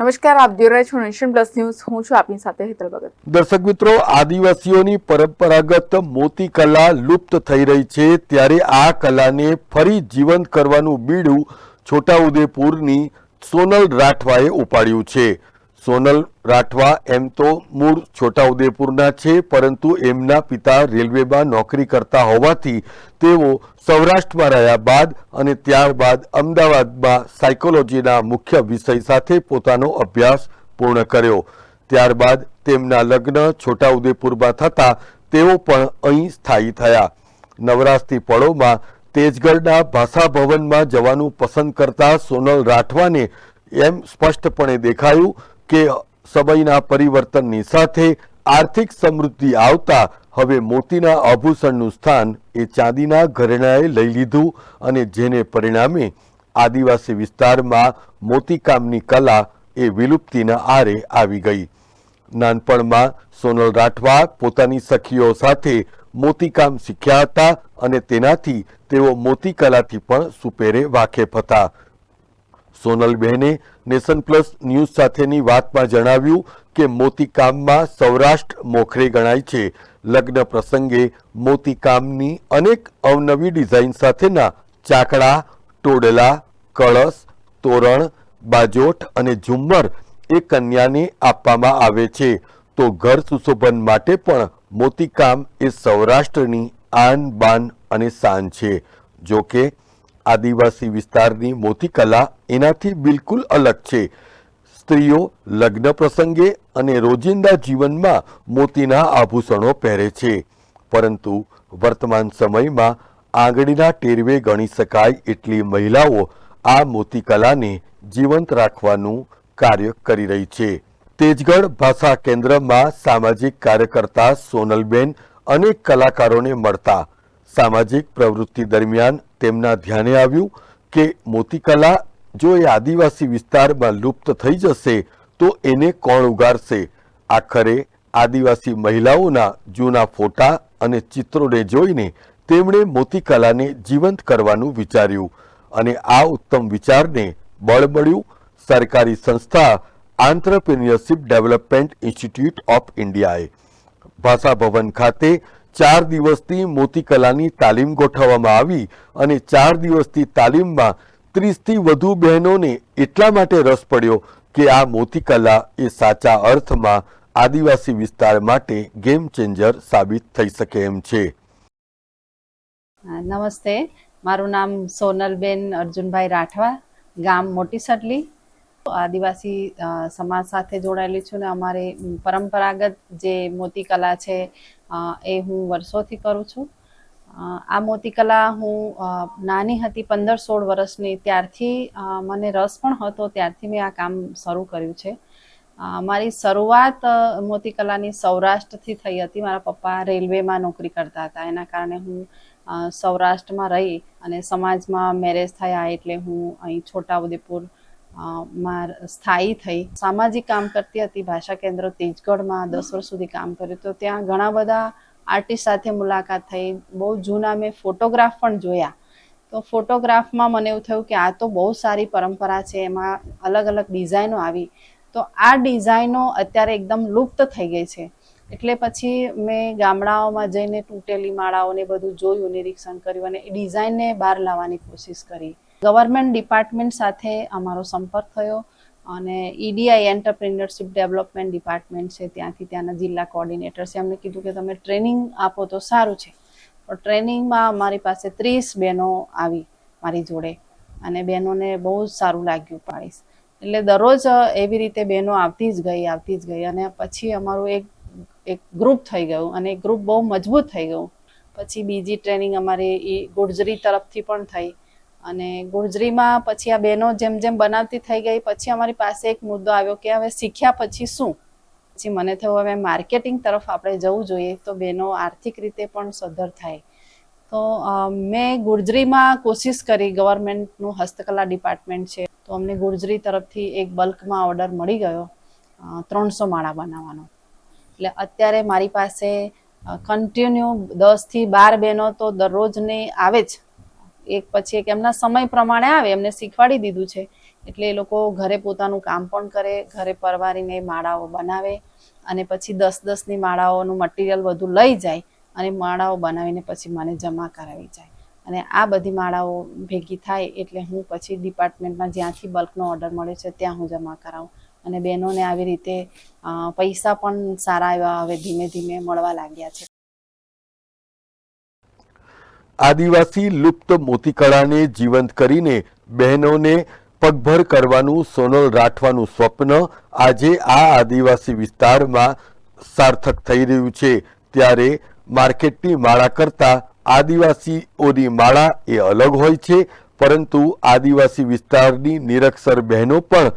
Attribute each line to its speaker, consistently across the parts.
Speaker 1: નમસ્કાર, આપ જોઈ રહ્યા છો નેશન પ્લસ ન્યૂઝ. હું છું આપની સાથે હેતલ ભગત.
Speaker 2: દર્શક મિત્રો, આદિવાસીઓની પરંપરાગત મોતી કલા લુપ્ત થઈ રહી છે. ત્યારે આ કલાને ફરી જીવંત કરવાનું બીડું છોટાઉદેપુરની સોનલ રાઠવાએ ઉપાડ્યું છે. સોનલ રાઠવા એમ તો મૂળ છોટાઉદેપુરના છે, પરંતુ એમના પિતા રેલવેમાં નોકરી કરતા હોવાથી તેઓ સૌરાષ્ટ્રમાં રહ્યા બાદ અને ત્યારબાદ અમદાવાદમાં સાયકોલોજીના મુખ્ય વિષય સાથે પોતાનો અભ્યાસ પૂર્ણ કર્યો. ત્યારબાદ તેમના લગ્ન છોટાઉદેપુરમાં થતા તેઓ પણ અહીં સ્થાયી થયા. નવરાશથી પળોમાં તેજગઢના ભાષા ભવનમાં જવાનું પસંદ કરતા સોનલ રાઠવાને એમ સ્પષ્ટપણે દેખાયું કે સમયના પરિવર્તનની સાથે આર્થિક સમૃદ્ધિ આવતા હવે મોતીના આભૂષણનું સ્થાન એ ચાંદીના ઘરેણાએ લઈ લીધું અને જેને પરિણામે આદિવાસી વિસ્તારમાં મોતીકામની કલા એ વિલુપ્તિના આરે આવી ગઈ. નાનપણમાં સોનલ રાઠવા પોતાની સખીઓ સાથે મોતીકામ શીખ્યા હતા અને તેનાથી તેઓ મોતીકલાથી પણ સુપેરે વાકેફ હતા. સોનલબહેને નેશન પ્લસ ન્યૂઝ સાથેની વાતમાં જણાવ્યું કે મોતીકામમાં સૌરાષ્ટ્ર મોખરે ગણાય છે. લગ્ન પ્રસંગે મોતીકામની અનેક અવનવી ડિઝાઇન સાથેના ચાકડા, ટોડલા, કળશ, તોરણ, બાજોઠ અને ઝુમ્મર એ કન્યાને આપવામાં આવે છે. તો ઘર સુશોભન માટે પણ મોતીકામ એ સૌરાષ્ટ્રની આન બાન અને શાન છે. જો કે આદિવાસી વિસ્તારની મોતીકલા એનાથી બિલકુલ અલગ છે. સ્ત્રીઓ લગ્ન પ્રસંગે અને રોજિંદા જીવનમાં મોતીના આભૂષણો પહેરે છે. પરંતુ વર્તમાન સમયમાં આંગળીના ટેરવે ગણી શકાય એટલી મહિલાઓ આ મોતીકલાને જીવંત રાખવાનું કાર્ય કરી રહી છે. તેજગઢ ભાષા કેન્દ્રમાં સામાજિક કાર્યકર્તા સોનલબેન અનેક કલાકારોને મળતા સામાજિક પ્રવૃત્તિ દરમિયાન તેમના ધ્યાને આવ્યું કે મોતીકલા જો એ આદિવાસી વિસ્તારમાં લુપ્ત થઈ જશે, તો એને કોણ ઉગારશે આખરે આદિવાસી મહિલાઓના જૂના ફોટા અને ચિત્રોને જોઈને તેમણે મોતીકલાને જીવંત કરવાનું વિચાર્યું અને આ ઉત્તમ વિચારને બળ મળ્યું સરકારી સંસ્થા આંત્રપ્રિન્યોરશિપ ડેવલપમેન્ટ ઇન્સ્ટિટ્યૂટ ઓફ ઇન્ડિયાએ ભાષા ભવન ખાતે ચાર દિવસની મોતીકલાની તાલીમ ગોઠવવામાં આવી અને ચાર દિવસની તાલીમમાં ત્રીસથી વધુ બહેનોને એટલા માટે રસ પડ્યો કે આ મોતીકલા એ સાચા અર્થમાં આદિવાસી વિસ્તાર માટે ગેમ ચેન્જર સાબિત થઈ શકે એમ છે.
Speaker 3: નમસ્તે. મારું નામ સોનલબેન અર્જુનભાઈ રાઠવા, ગામ મોટી સડલી આદિવાસી સમાજ સાથે જોડાયેલી છું ને અમારી પરંપરાગત જે મોતીકલા છે એ હું વર્ષોથી કરું છું. આ આ મોતીકલા હું નાની હતી પંદર સોળ વર્ષની. ત્યારથી મને રસ પણ હતો, ત્યારથી મેં આ કામ શરૂ કર્યું છે. મારી શરૂઆત મોતી મોતીકલાની સૌરાષ્ટ્રથી થઈ હતી. મારા પપ્પા રેલવેમાં નોકરી કરતા હતા. એના કારણે હું સૌરાષ્ટ્રમાં રહી અને સમાજમાં મેરેજ થયા એટલે હું અહીં છોટાઉદેપુર માં સ્થાયી થઈ. સામાજિક કામ કરતી હતી, ભાષા કેન્દ્ર તેજગઢમાં દસ વર્ષ સુધી કામ કર્યું. તો ત્યાં ઘણા બધા આર્ટિસ્ટ સાથે મુલાકાત થઈ. બહુ જૂના મેં ફોટોગ્રાફ પણ જોયા. તો ફોટોગ્રાફમાં મને એવું થયું કે આ તો બહુ સારી પરંપરા છે. એમાં અલગ અલગ ડિઝાઇનો આવી. તો આ ડિઝાઇનો અત્યારે એકદમ લુપ્ત થઈ ગઈ છે. એટલે પછી મેં ગામડાઓમાં જઈને તૂટેલી માળાઓને બધું જોયું, નિરીક્ષણ કર્યું અને એ ડિઝાઇનને બહાર લાવવાની કોશિશ કરી. ગવર્મેન્ટ ડિપાર્ટમેન્ટ સાથે અમારો સંપર્ક થયો અને ઈડીઆઈ એન્ટરપ્રિન્યોરશિપ ડેવલપમેન્ટ ડિપાર્ટમેન્ટ છે, ત્યાંથી ત્યાંના જિલ્લા કોઓર્ડિનેટર છે. એમને કીધું કે તમે ટ્રેનિંગ આપો તો સારું છે. પણ ટ્રેનિંગમાં અમારી પાસે ત્રીસ બહેનો આવી મારી જોડે અને બહેનોને બહુ જ સારું લાગ્યું પાડીશ. એટલે દરરોજ એવી રીતે બહેનો આવતી જ ગઈ, આવતી જ ગઈ અને પછી અમારું એક એક ગ્રુપ થઈ ગયું અને ગ્રુપ બહુ મજબૂત થઈ ગયું. પછી બીજી ટ્રેનિંગ અમારી ગુર્જરી તરફથી પણ થઈ. અને ગુર્જરીમાં પછી આ બહેનો જેમ જેમ બનાવતી થઈ ગઈ, પછી અમારી પાસે એક મુદ્દો આવ્યો કે હવે શીખ્યા પછી શું? પછી મને થયું, હવે માર્કેટિંગ તરફ આપણે જવું જોઈએ તો બહેનો આર્થિક રીતે પણ સદ્ધર થાય. તો મેં ગુર્જરીમાં કોશિશ કરી, ગવર્મેન્ટનું હસ્તકલા ડિપાર્ટમેન્ટ છે, તો અમને ગુર્જરી તરફથી એક બલ્કમાં ઓર્ડર મળી ગયો ત્રણસો માળા બનાવવાનો. એટલે અત્યારે મારી પાસે કન્ટિન્યુ દસથી બાર બહેનો તો દરરોજની આવે જ. એક પછી એક એમના સમય પ્રમાણે આવે, એમને શીખવાડી દીધું છે. એટલે એ લોકો ઘરે પોતાનું કામ પણ કરે, ઘરે પરવારીને માળાઓ બનાવે અને પછી દસ દસની માળાઓનું મટીરિયલ બધું લઈ જાય અને માળાઓ બનાવીને પછી મને જમા કરાવી જાય. અને આ બધી માળાઓ ભેગી થાય એટલે હું પછી ડિપાર્ટમેન્ટમાં જ્યાંથી બલ્કનો ઓર્ડર મળે છે ત્યાં હું જમા કરાવું. અને બહેનોને આવી રીતે પૈસા પણ સારા એવા હવે ધીમે ધીમે મળવા લાગ્યા છે.
Speaker 2: આદિવાસી લુપ્ત મોતીકળાને જીવંત કરીને બહેનોને પગભર કરવાનું, સોનલ રાઠવાનું સ્વપ્ન આજે આ આદિવાસી વિસ્તારમાં સાર્થક થઈ રહ્યું છે. ત્યારે માર્કેટની માળા કરતા આદિવાસીઓની માળા એ અલગ હોય છે, પરંતુ આદિવાસી વિસ્તારની નિરક્ષર બહેનો પણ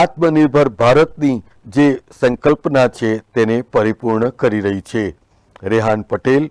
Speaker 2: આત્મનિર્ભર ભારતની જે સંકલ્પના છે તેને પરિપૂર્ણ કરી રહી છે. Rehan Patel